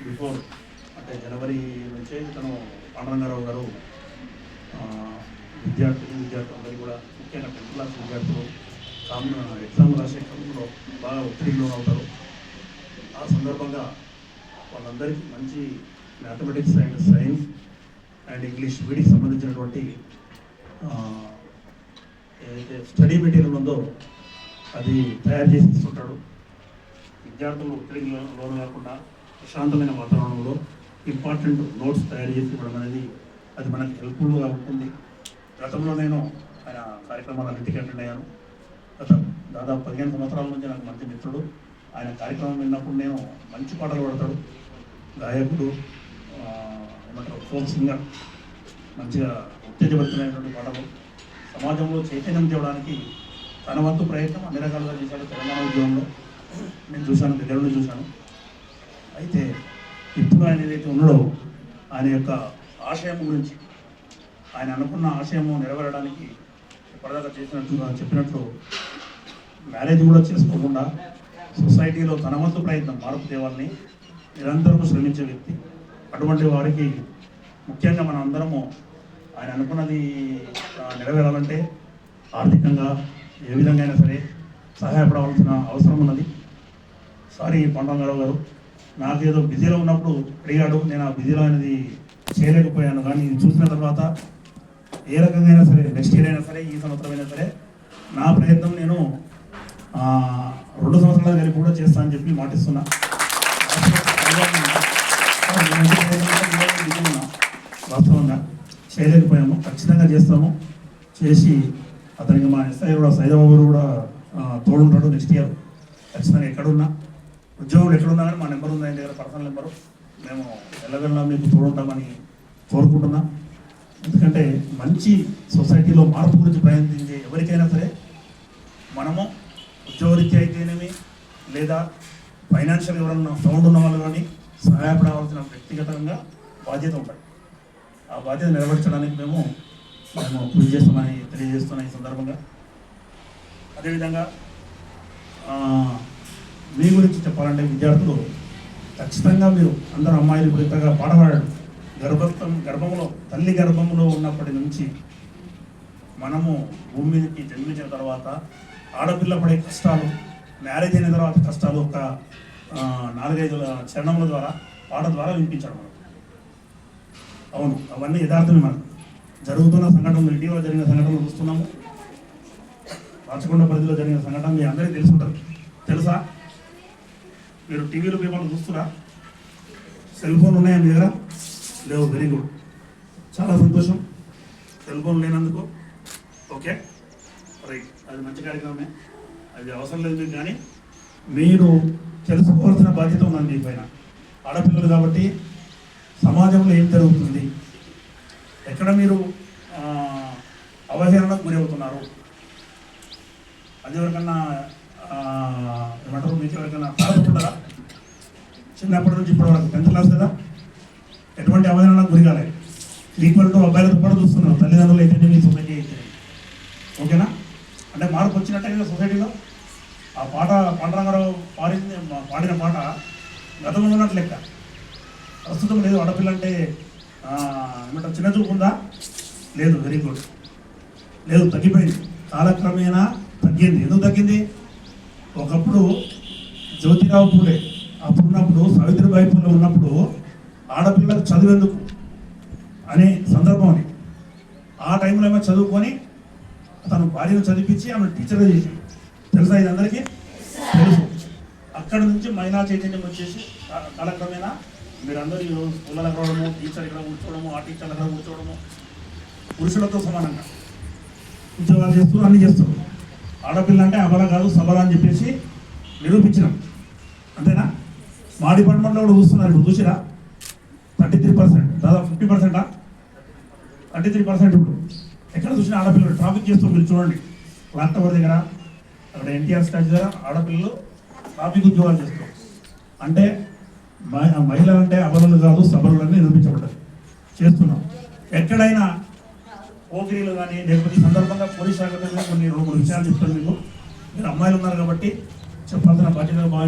Before అంటే జనవరి నుంచే తను పాండరంగారావు గారు ఆ, విద్యార్థులు విద్యార్థులందరూ కూడా ముఖ్యంగా టెన్త్ క్లాస్ విద్యార్థులు కామన్ ఎగ్జామ్ రాసే క్రమంలో బాగా ఒత్తిడిలో అవుతారు. ఆ సందర్భంగా వాళ్ళందరికీ మంచి mathematics and science and English వీటికి సంబంధించినటువంటి ఏదైతే స్టడీ మెటీరియల్ ఉందో అది తయారు చేసి ఇస్తుంటాడు విద్యార్థులు ఒత్తిడికి లోను కాకుండా ప్రశాంతమైన వాతావరణంలో ఇంపార్టెంట్ నోట్స్ తయారు చేసి ఇవ్వడం అనేది అది మనకు హెల్ప్ఫుల్గా ఉంటుంది. గతంలో నేను ఆయన కార్యక్రమాలన్నింటికి అటెండ్ అయ్యాను. గత దాదాపు పదిహేను సంవత్సరాల నుంచి నాకు మంచి మిత్రుడు. ఆయన కార్యక్రమం విన్నప్పుడు నేను మంచి పాటలు పాడతాడు. గాయకుడు ఏమంటారు ఫోక్ సింగర్. మంచిగా ఉత్తేజపడుతున్నటువంటి పాటలు. సమాజంలో చైతన్యం తేవడానికి తన వంతు ప్రయత్నం అన్ని రకాలుగా చేశాడు తెలంగాణ ఉద్యమంలో. నేను చూశాను దగ్గర నుండి చూశాను. అయితే ఇప్పుడు ఆయన ఏదైతే ఉన్నాడో ఆయన యొక్క ఆశయం గురించి ఆయన అనుకున్న ఆశయము నెరవేరడానికి ఇప్పటిదాకా చేసినట్టు చెప్పినట్లు మ్యారేజ్ కూడా చేసుకోకుండా సొసైటీలో తన వంతు ప్రయత్నం మార్పు దేవాలని నిరంతరం శ్రమించే వ్యక్తి. అటువంటి వారికి ముఖ్యంగా మన అందరము ఆయన అనుకున్నది నెరవేరాలంటే ఆర్థికంగా ఏ విధంగా అయినా సరే సహాయపడవలసిన అవసరం ఉన్నది. సారీ పండంగారావు గారు. నాకు ఏదో బిజీలో ఉన్నప్పుడు అడిగాడు నేను ఆ బిజీలో అనేది చేయలేకపోయాను. కానీ చూసిన తర్వాత ఏ రకంగా అయినా సరే నెక్స్ట్ ఇయర్ అయినా సరే ఈ సంవత్సరం అయినా సరే నా ప్రయత్నం నేను రెండు సంవత్సరాల దగ్గర కూడా చేస్తా అని చెప్పి మాటిస్తున్నా. వాస్తవంగా చేయలేకపోయాము. ఖచ్చితంగా చేస్తాము. చేసి అతనికి మా ఎస్ఐ కూడా సైదాబాబు కూడా తోడుంటాడు. నెక్స్ట్ ఇయర్ ఖచ్చితంగా ఎక్కడున్నా ఉద్యోగులు ఎక్కడున్నా కానీ మా నెంబర్ ఉంది ఆయన దగ్గర? Personal number. మేము వెళ్ళగలనా మీకు తోడుంటామని కోరుకుంటున్నాం. ఎందుకంటే మంచి సొసైటీలో మార్పు గురించి ప్రయత్నించే ఎవరికైనా సరే మనము ఉద్యోగరీత్యా అయితేనేమి లేదా ఫైనాన్షియల్ ఎవరన్నా సౌండ్ ఉన్న వాళ్ళు కానీ సహాయపడవలసిన వ్యక్తిగతంగా బాధ్యత ఉంటాయి ఆ బాధ్యత నెరవేర్చడానికి మేము మేము కృషి చేస్తామని తెలియజేస్తున్నాం ఈ సందర్భంగా. అదేవిధంగా మీ గురించి చెప్పాలంటే విద్యార్థులు ఖచ్చితంగా మీరు అందరు అమ్మాయిలు ఇప్పుడు ఇంతగా పాట గర్భత్వం గర్భంలో తల్లి గర్భంలో ఉన్నప్పటి నుంచి మనము భూమి మీదకి జన్మించిన తర్వాత ఆడపిల్ల పడే కష్టాలు మ్యారేజ్ అయిన తర్వాత కష్టాలు ఒక నాలుగైదు చరణముల ద్వారా పాట ద్వారా వినిపించాడు మనం. అవును అవన్నీ యథార్థమే మనం జరుగుతున్న సంఘటనలు ఇటీవల జరిగిన సంఘటనలు చూస్తున్నాము. రాచకొండ పరిధిలో జరిగిన సంఘటన మీ అందరికీ తెలిసి తెలుసా? మీరు టీవీలో పేపర్లు చూస్తున్నా? సెల్ ఫోన్ ఉన్నాయా మీ దగ్గర? లేవు వెరీ గుడ్. చాలా సంతోషం. సెల్ ఫోన్ లేనందుకు. ఓకే. రైట్. అది మంచి కార్యక్రమమే. అది అవసరం లేదు మీకు కానీ మీరు తెలుసుకోవాల్సిన బాధ్యత ఉన్నది మీ పైన. ఆడపిల్లలు కాబట్టి సమాజంలో ఏం జరుగుతుంది? ఎక్కడ మీరు అవహేళనకు గురి అవుతున్నారు అది ఎవరికన్నా ఏమంటారు? మీకు ఎవరికైనా బాధపడ్డారా చిన్నప్పటి నుంచి ఇప్పటి వరకు టెన్త్ క్లాస్ కదా? ఎటువంటి అవహేళనకు గురి కాలేదు ఈక్వల్ టు అబ్బాయిలతో కూడా చూస్తున్నారు తల్లిదండ్రులు అయితే మీ సొసైటీ అయితే. ఓకేనా? అంటే మార్పు వచ్చినట్టే కదా సొసైటీలో ఆ పాట పాండరంగారావు పాడింది పాడిన పాట గతంలో ఉన్నట్టు లెక్క. ప్రస్తుతం లేదు. ఆడపిల్ల అంటే ఏమంటారు? చిన్న చూపు ఉందా? లేదు. వెరీ గుడ్ లేదు. తగ్గిపోయింది. కాలక్రమేణా తగ్గింది. ఎందుకు తగ్గింది? ఒకప్పుడు జ్యోతిరావు పూలే. అప్పుడున్నప్పుడు సావిత్రిబాయి పూలే ఉన్నప్పుడు ఆడపిల్లలకు చదివేందుకు అనే సందర్భం అని ఆ టైంలో ఏమో చదువుకొని తను భార్యను చదివించి ఆమె టీచర్గా చేసి తెలుసా ఇది అందరికీ? తెలుసు. అక్కడ నుంచి మైనా చైతన్యం వచ్చేసి కాలక్రమేణా మీరందరూ ఈరోజు స్కూళ్ళకి రావడము టీచర్ ఇక్కడ కూర్చోవడము ఆ టీచర్ దగ్గర కూర్చోవడము పురుషులతో సమానంగా. ఉద్యోగాలు చేస్తూ అన్ని చేస్తారు ఆడపిల్ల అంటే అబల కాదు సబల అని చెప్పేసి నిరూపించినాం. అంతేనా? మా డిపార్ట్మెంట్లో కూడా చూస్తున్నారు ఇప్పుడు చూసిరా? థర్టీ త్రీ పర్సెంట్ దాదాపు ఫిఫ్టీ పర్సెంటా? థర్టీ త్రీ పర్సెంట్ ఇప్పుడు. ఎక్కడ చూసినా ఆడపిల్లలు ట్రాఫిక్ చేస్తూ మీరు చూడండి. క్లాక్ టవర్ దగ్గర అక్కడ ఎన్టీఆర్ స్టాచ్యూ దగ్గర ఆడపిల్లలు ట్రాఫిక్ ఉద్యోగాలు చేస్తారు అంటే మ- మహిళలు అంటే అబలలు కాదు సబలులని నిరూపించబడ్డారు. చేస్తున్నాం. ఎక్కడైనా ఓపీలు కానీ లేకపోతే ఈ సందర్భంగా పోలీస్ శాఖ కొన్ని రెండు మూడు విషయాలు చెప్తాను మీకు. మీరు అమ్మాయిలు ఉన్నారు కాబట్టి చెప్పాల్సిన బాధ్యతలు భావించి